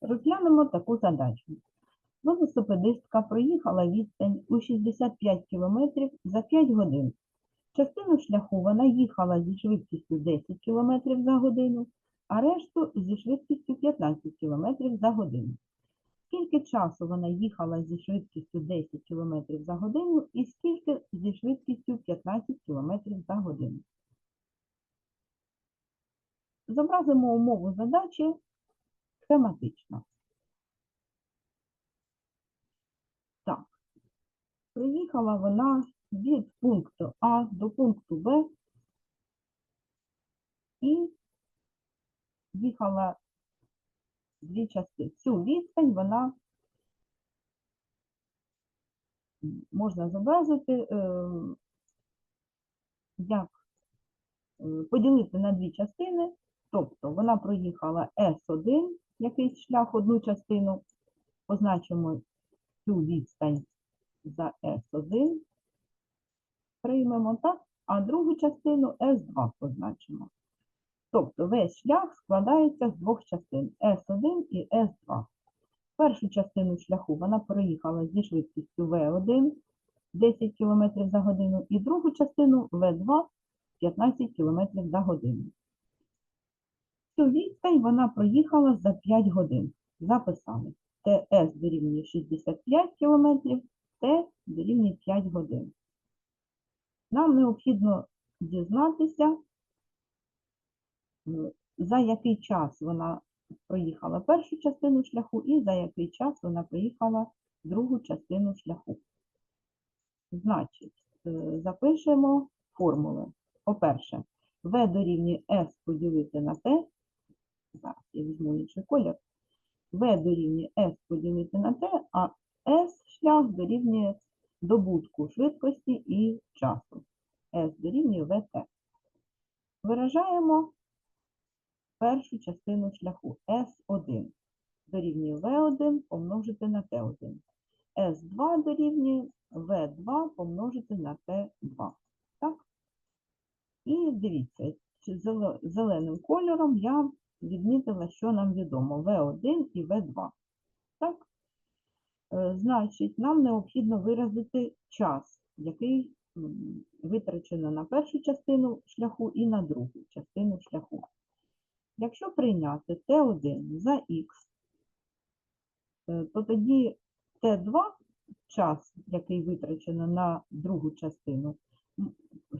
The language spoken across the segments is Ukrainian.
Розглянемо таку задачу. Велосипедистка проїхала відстань у 65 км за 5 годин. Частину шляху вона їхала зі швидкістю 10 км за годину, а решту зі швидкістю 15 км за годину. Скільки часу вона їхала зі швидкістю 10 км за годину і скільки зі швидкістю 15 км за годину? Зобразимо умову задачі схематично. Так, приїхала вона від пункту А до пункту Б і їхала дві частини. Цю відстань вона можна зобразити, е, як е, поділити на дві частини, тобто вона проїхала С1, якийсь шлях, одну частину, позначимо цю відстань за С1, приймемо так, а другу частину С2 позначимо. Тобто весь шлях складається з двох частин С1 і С2. Першу частину шляху вона проїхала зі швидкістю В1 10 км за годину і другу частину В2 15 км за годину. Цю відстань вона проїхала за 5 годин. Записали. ТС дорівнює 65 км, Т дорівнює 5 годин. Нам необхідно дізнатися, за який час вона проїхала першу частину шляху і за який час вона проїхала другу частину шляху. Значить, е, запишемо формули. По-перше, В дорівнює S поділити на T. Зараз я візьму інший колір. В дорівнює S поділити на T, а S шлях дорівнює добутку швидкості і часу. S дорівнює VT. Виражаємо першу частину шляху S1 дорівнює V1 помножити на T1. S2 дорівнює V2 помножити на T2. Так? І дивіться, зеленим кольором я відмітила, що нам відомо V1 і V2. Так? Е, Значить, нам необхідно виразити час, який витрачено на першу частину шляху і на другу частину шляху. Якщо прийняти Т1 за х, е, то тоді Т2 час, який витрачено на другу частину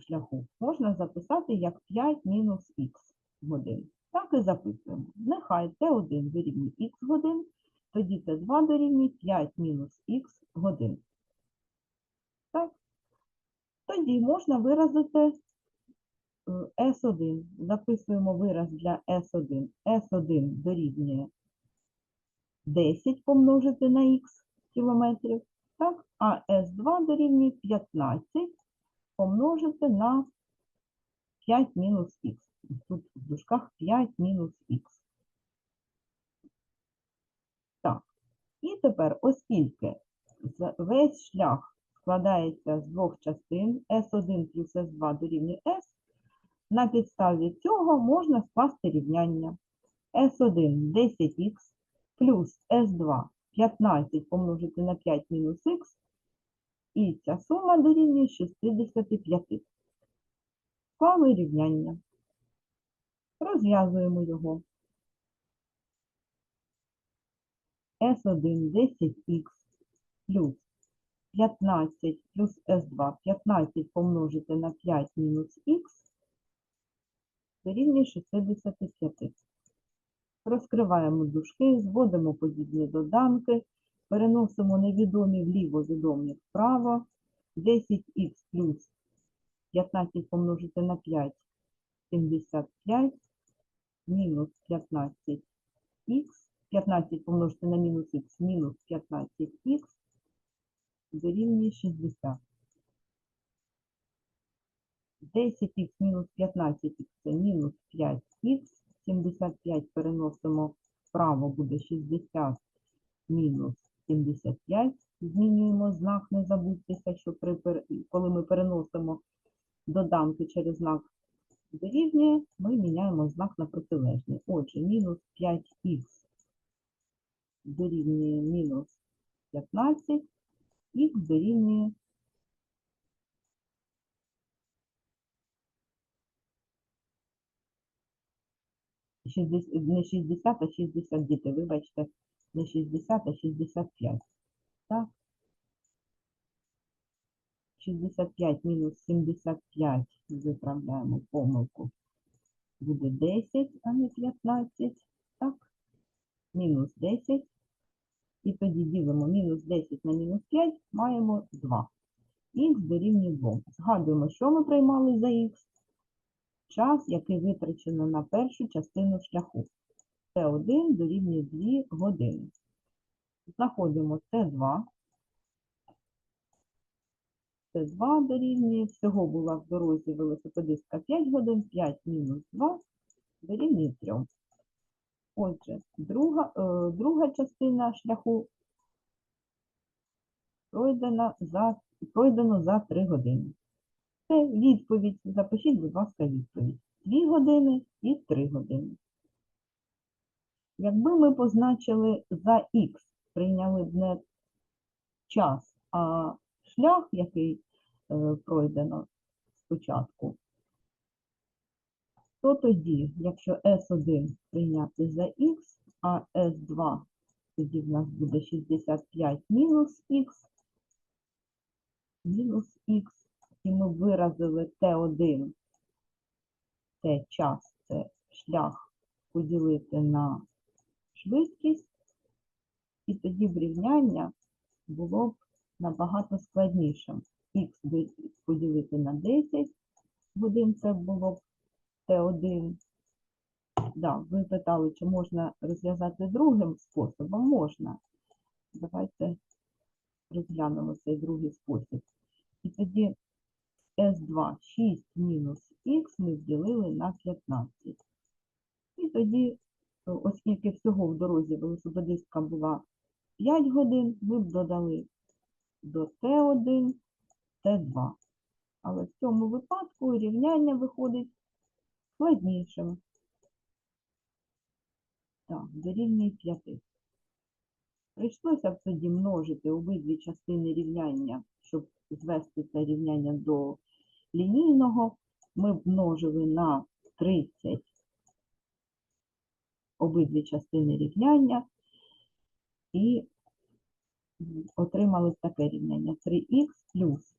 шляху, можна записати як 5 мінус х годин. Так і записуємо. Нехай Т1 дорівнює х годин, тоді Т2 дорівнює 5 мінус х годин. Так? Тоді можна виразити е, S1. Записуємо вираз для S1. S1 дорівнює 10 помножити на х кілометрів, так? а S2 дорівнює 15 помножити на 5 мінус х. Тут в дужках 5 мінус х. Так. І тепер, оскільки весь шлях складається з двох частин S1 плюс S2 дорівнює S, на підставі цього можна скласти рівняння S1 10х плюс S2 15 помножити на 5 мінус х, і ця сума дорівнює 65. Склали рівняння. Розв'язуємо його. S1 10х плюс 15 плюс S2 15 помножити на 5 мінус х дорівнює 65. Розкриваємо дужки, зводимо подібні доданки, переносимо невідомі вліво, відомі вправо. 10х плюс 15 помножити на 5 75 мінус 15х, 15 помножити на мінус х, мінус 15х дорівнює 60. 10х мінус 15х це мінус 5х, 75 переносимо вправо, буде 60 мінус 75. Змінюємо знак, не забудьтеся, що при, коли ми переносимо доданки через знак дорівнює, ми міняємо знак на протилежний. Отже, мінус 5х дорівнює мінус 15, х дорівнює шістдес- не 60, а 60 діти, вибачте, не 60, а 65. Так? 65 мінус 75, виправляємо помилку, буде 10, а не 15. Так? Мінус 10. І тоді ділимо мінус 10 на мінус 5, маємо 2. Х дорівнює 2. Згадуємо, що ми приймали за х. Час, який витрачено на першу частину шляху. Т1 дорівнює 2 години. Знаходимо Т2. Т2 дорівнює, всього була в дорозі велосипедистка 5 годин, 5 мінус 2 дорівнює 3. Отже, друга, е, друга частина шляху пройдена за, пройдено за 3 години. Це відповідь. Запишіть, будь ласка, відповідь. 2 години і 3 години. Якби ми позначили за х, прийняли б не час, а шлях, який е, пройдено спочатку, то тоді, якщо S1 прийняти за х, а S2 тоді в нас буде 65 мінус х, мінус х, і ми виразили T1, це час, це шлях поділити на швидкість, і тоді врівняння було б набагато складнішим. Х поділити на 10 годин це було б Т1. Да, ви питали, чи можна розв'язати другим способом? Можна. Давайте розглянемо цей другий спосіб. І тоді S2 6 мінус х ми вділили на 15. І тоді, оскільки всього в дорозі велосипедистка була 5 годин, ви б додали до Т1 Т2. Але в цьому випадку рівняння виходить складнішим. Так, дорівнює 5. Прийшлося б тоді множити обидві частини рівняння, щоб звести це рівняння до лінійного. Ми б множили на 30 обидві частини рівняння і отримали таке рівняння 3х плюс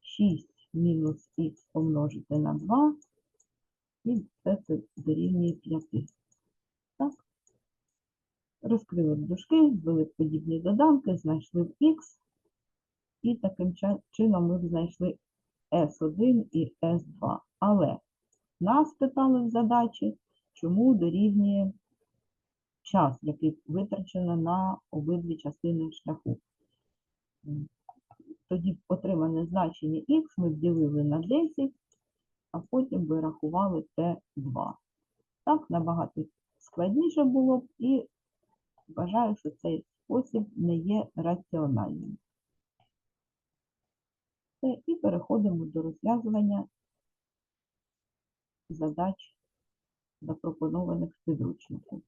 6 мінус х помножити на 2, і це дорівнює 5. Так? Розкрили дужки, ввели подібні доданки, знайшли б х, і таким чином ми знайшли S1 і S2. Але нас питали в задачі, чому дорівнює час, який витрачено на обидві частини шляху. Тоді отримане значення х ми вділили на 10, а потім вирахували Т2. Так набагато складніше було б і вважаю, що цей спосіб не є раціональним. І переходимо до розв'язування задач, запропонованих в підручнику.